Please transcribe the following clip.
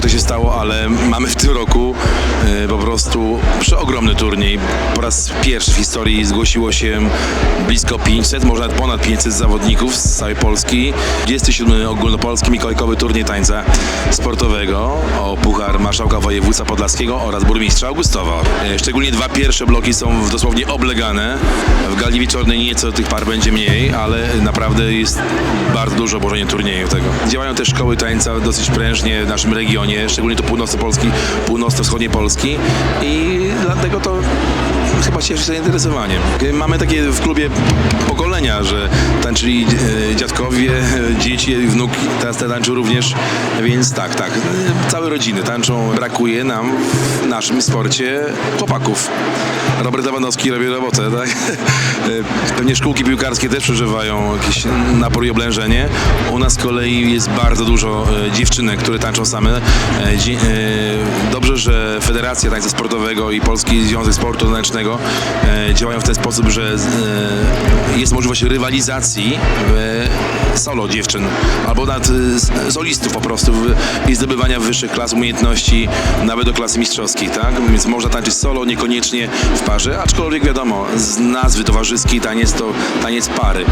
jak to się stało, ale mamy w tym roku e, prostu przeogromny turniej. Po raz pierwszy w historii zgłosiło się blisko 500, może nawet ponad 500 zawodników z całej Polski. 27 ogólnopolski mikołajkowy turniej tańca sportowego o Puchar Marszałka Województwa Podlaskiego oraz Burmistrza Augustowa. E, Szczególnie dwa pierwsze bloki są dosłownie oblegane. W gali wieczornej nieco tych par będzie mniej, ale naprawdę jest bardzo dużo obłożenie turniejów tego. Działają też szkoły tańca dosyć prężnie w naszym regionie, szczególnie to północno-polski, północno-wschodniej Polski i dlatego chyba cieszy się zainteresowaniem. Mamy takie w klubie pokolenia, że tańczyli e, dziadkowie, e, dzieci, wnuki, teraz te tańczą również, więc tak, tak, e, całe rodziny tańczą. Brakuje nam w naszym sporcie chłopaków. Robert Lewandowski robi robotę, tak? Pewnie szkółki piłkarskie też przeżywają jakieś napór i oblężenie. U nas z kolei jest bardzo dużo dziewczynek, które tańczą same. Dobrze, że Federacja Tańca Sportowego i Polski Związek Sportu Tanecznego e, działają w ten sposób, że e, jest możliwość rywalizacji e, solo dziewczyn albo nawet solistów po prostu i zdobywania wyższych klas umiejętności nawet do klasy mistrzowskich, tak? Więc można tańczyć solo, niekoniecznie w parze, aczkolwiek wiadomo, z nazwy towarzyskiej taniec to taniec pary.